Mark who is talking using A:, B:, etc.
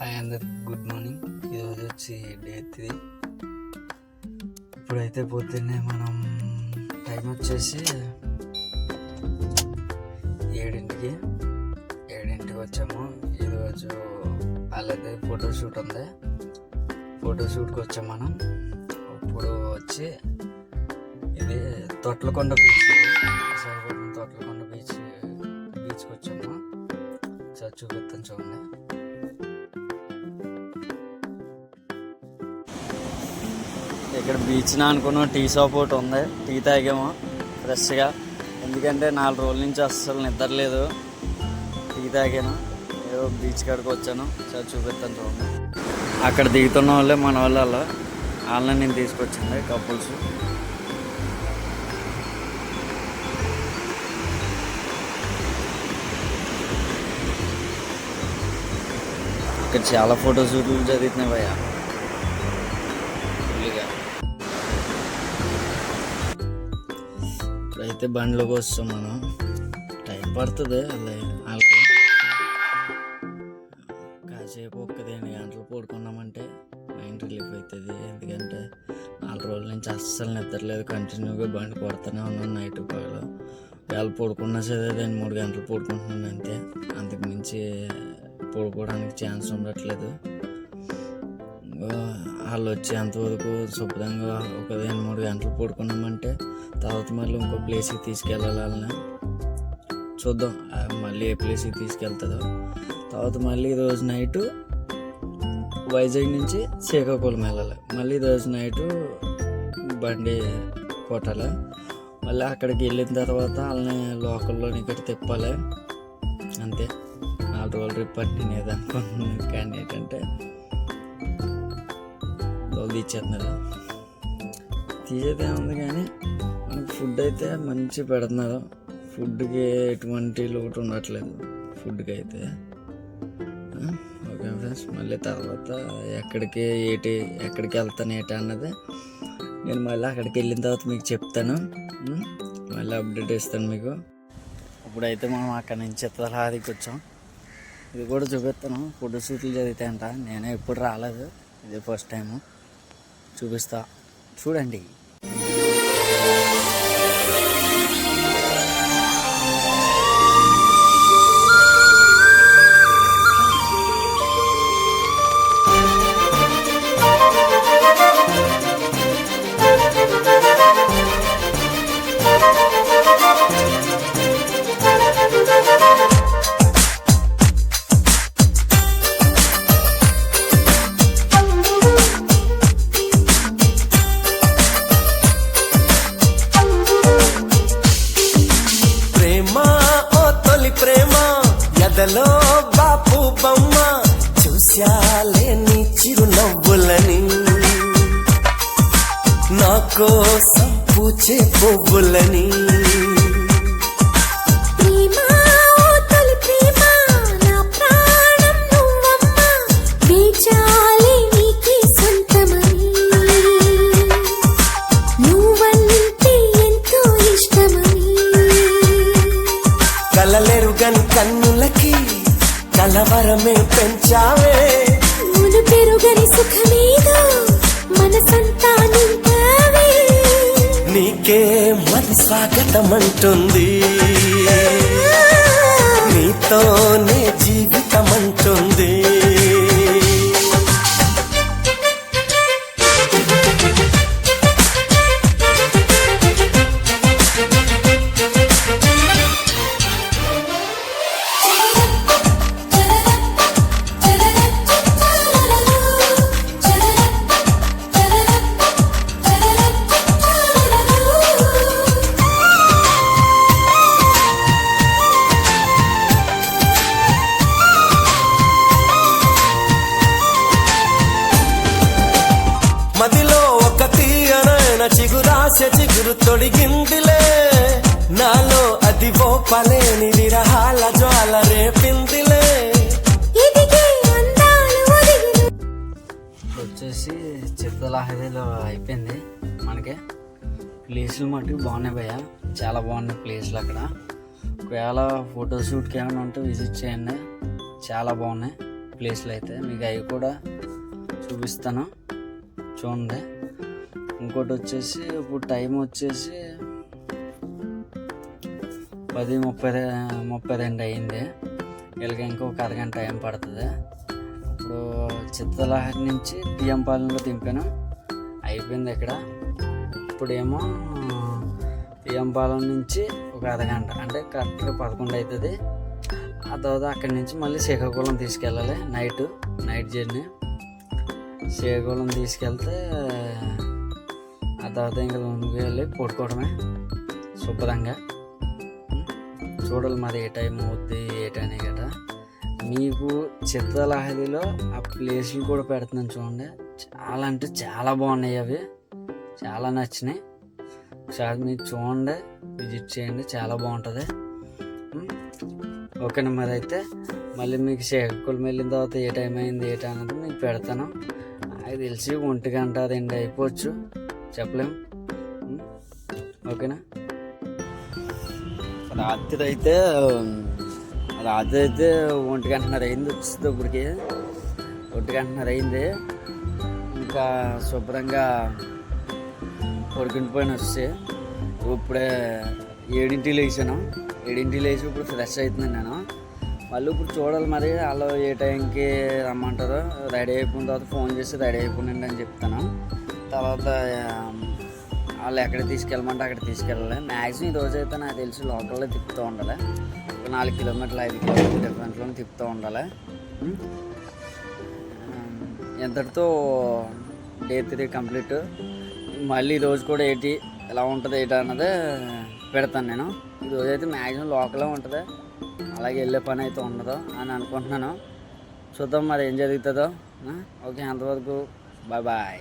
A: Hi అందరు good morning. ఈరోజు వచ్చి డే త్రీ. ఇప్పుడైతే పొద్దున్నే మనం టైం వచ్చేసి ఏడింటికి. ఏడింటికి వచ్చాము. ఈరోజు వాళ్ళది ఫోటోషూట్ ఉంది. ఫోటోషూట్కి వచ్చాం మనం. ఇప్పుడు వచ్చి ఇది తొట్లకొండ బీచ్ విశాఖపట్నం తొట్లకొండ బీచ్ బీచ్కి వచ్చాము. సార్ చూపిస్తాను ఇక్కడ బీచ్న అనుకున్నాం అనుకున్న. టీ షాప్ ఒకటి ఉంది. టీ తాగాము. ఫ్రెష్గా. ఎందుకంటే నాలుగు రోజుల నుంచి అస్సలు నిద్ర లేదు. టీ తాగాను. ఏదో బీచ్ కాడికి వచ్చాను. సార్ చూపిస్తాను చూడండి. అక్కడ దిగుతున్న వాళ్ళే మన వాళ్ళు అలా. వాళ్ళని నేను తీసుకొచ్చింది కపుల్స్ ఇక్కడ చాలా ఫోటో షూట్లు జరుగుతున్నాయి భయ్యా. ఇప్పుడైతే బండ్లోకి వస్తాం మనం టైం పడుతుంది. వాళ్ళకి కాసేపు ఒక్క రెండు గంటలు పడుకున్నామంటే మైండ్ రిలీఫ్ అవుతుంది. ఎందుకంటే నాలుగు రోజుల నుంచి అస్సలు నిద్రలేదు కంటిన్యూగా బండి కొడుతూనే ఉన్నాను నైట్ పగలు వాళ్ళు పడుకున్నా సరే రెండు మూడు గంటలు పడుకుంటున్నాను అంతే. అంతకు మించి పడుకోవడానికి ఛాన్స్ ఉండట్లేదు. వాళ్ళు వచ్చేంతవరకు శుభ్రంగా ఒక రెండు మూడు గంటలు పడుకున్నామంటే తర్వాత మళ్ళీ ఇంకో ప్లేస్కి తీసుకెళ్ళాలి చూద్దాం. మళ్ళీ ఏ ప్లేస్కి తీసుకెళ్తుందో. తర్వాత మళ్ళీ రోజు నైటు వైజాగ్ నుంచి శ్రీకాకుళం వెళ్ళాలి. మళ్ళీ రోజు నైటు బండి కొట్టాలి. మళ్ళీ అక్కడికి వెళ్ళిన తర్వాత వాళ్ళని లోకల్లోని ఇక్కడ తిప్పాలి. అంతే. నాలుగు రోజులు ట్రిప్ పట్టినది అనుకుంటున్నాను. కానీ ఏంటంటే రోజులు ఇచ్చేస్తున్నారు తీసేది ఏముంది కానీ ఫుడ్ అయితే మంచి పెడుతున్నారు. ఫుడ్కి ఎటువంటి లోటు ఉండట్లేదు. ఫుడ్కి అయితే. ఓకే ఫ్రెండ్స్ మళ్ళీ తర్వాత ఎక్కడికి ఏటి ఎక్కడికి వెళ్తాను ఏటి అన్నది నేను మళ్ళీ అక్కడికి వెళ్ళిన తర్వాత మీకు చెప్తాను. మళ్ళీ అప్డేట్ ఇస్తాను మీకు. ఇప్పుడైతే మనం అక్కడి నుంచి చిత్రహారికి వచ్చాం. ఇది కూడా చూపిస్తాను. ఫోటో షూట్లు జరుగుతాయంట నేనే ఎప్పుడు రాలేదు. ఇది ఫస్ట్ టైము చూపిస్తా. చూడండి.
B: Música ఎదలో బాపు బొమ్మ చూశాలే నీ చిరునవ్వులని. నా కోసం పూచే పువ్వులని. రమ్మంటుంది చిగురు తొడిగిందిలే. నాలో అది ఓ పలేని విరహాల జ్వాల రేపిందిలే.
A: వచ్చేసి చిత్తలహరిలో అయిపోయింది మనకి. ప్లేసులు మటుకు బాగున్నాయి భయ్య. చాలా బాగున్నాయి ప్లేస్లు అక్కడ. ఒకవేళ ఫోటోషూట్కి ఏమైనా ఉంటే విజిట్ చేయండి. చాలా బాగున్నాయి ప్లేస్లు అయితే. మీకు అవి కూడా చూపిస్తాను. చూడండి. ఇంకోటి వచ్చేసి ఇప్పుడు టైం వచ్చేసి పది ముప్పై ముప్పై రెండు అయింది. వీళ్ళకి ఇంకొక అరగంట టైం పడుతుంది. ఇప్పుడు చిత్తలహరి నుంచి బియ్యంపాలెంలో దింపాను. అయిపోయింది ఇక్కడ. ఇప్పుడేమో బియ్యంపాలెం నుంచి ఒక అరగంట అంటే కరెక్ట్గా పదకొండు అవుతుంది ఆ తర్వాత అక్కడి నుంచి మళ్ళీ శ్రీకాకుళం తీసుకెళ్ళాలి. నైట్ నైట్ జర్నీ శ్రీకాకుళం తీసుకెళ్తే ఆ తర్వాత ఇంకా రూమ్కి వెళ్ళి పడుకోవడమే. శుభ్రంగా. చూడాలి మరి ఏ టైం అవుద్ది ఏటని గట మీకు చిత్రలహరిలో ఆ ప్లేసులు కూడా పెడుతున్నాను చూడండి. చాలా అంటే చాలా బాగున్నాయి అవి. చాలా నచ్చినాయి. ఒకసారి మీరు చూడండి విజిట్ చేయండి చాలా బాగుంటుంది. ఓకేనా మరి అయితే. మళ్ళీ మీకు శ్రీకాకుళం వెళ్ళిన తర్వాత ఏ టైం అయింది ఏ టైం మీకు పెడతాను. అది తెలిసి ఒంటి గంట రెండు అయిపోవచ్చు. చెప్పలేం. ఓకేనా? రాత్రి అయితే రాత్రి అయితే ఒంటి గంటన్నర అయింది వచ్చింది ఇప్పటికి. ఒంటి గంటన్నర అయింది. ఇంకా శుభ్రంగా పడుకుని పైన వస్తే ఇప్పుడే ఏడింటికి లేచాను. ఏడింటికి లేచి ఇప్పుడు ఫ్రెష్ అవుతున్నాను నేను. మళ్ళీ ఇప్పుడు చూడాలి మరి వాళ్ళు ఏ టైంకి రమ్మంటారో. రెడీ అయిపోయిన తర్వాత ఫోన్ చేసి రెడీ అయిపోయినండి అని చెప్తాను. తర్వాత వాళ్ళు ఎక్కడ తీసుకెళ్ళమంటే అక్కడ తీసుకెళ్ళాలి. మ్యాక్సిమం ఈ రోజు అయితే నాకు తెలిసి లోకల్లో తిప్పుతూ ఉండాలి. ఒక నాలుగు కిలోమీటర్లు ఐదు కిలోమీటర్లు డిఫరెంట్లో తిప్పుతూ ఉండాలి. ఎంతటితో డే త్రీ కంప్లీట్ మళ్ళీ ఈరోజు రోజు కూడా ఏంటి ఎలా ఉంటుంది ఏంటి అన్నది పెడతాను నేను. ఈ అయితే మ్యాక్సిమం లోకలే ఉంటుంది. అలాగే వెళ్ళే పని అయితే ఉండదు అని అనుకుంటున్నాను. చూద్దాం మరి ఏం జరుగుతుందో. ఓకే అంతవరకు బాయ్ బాయ్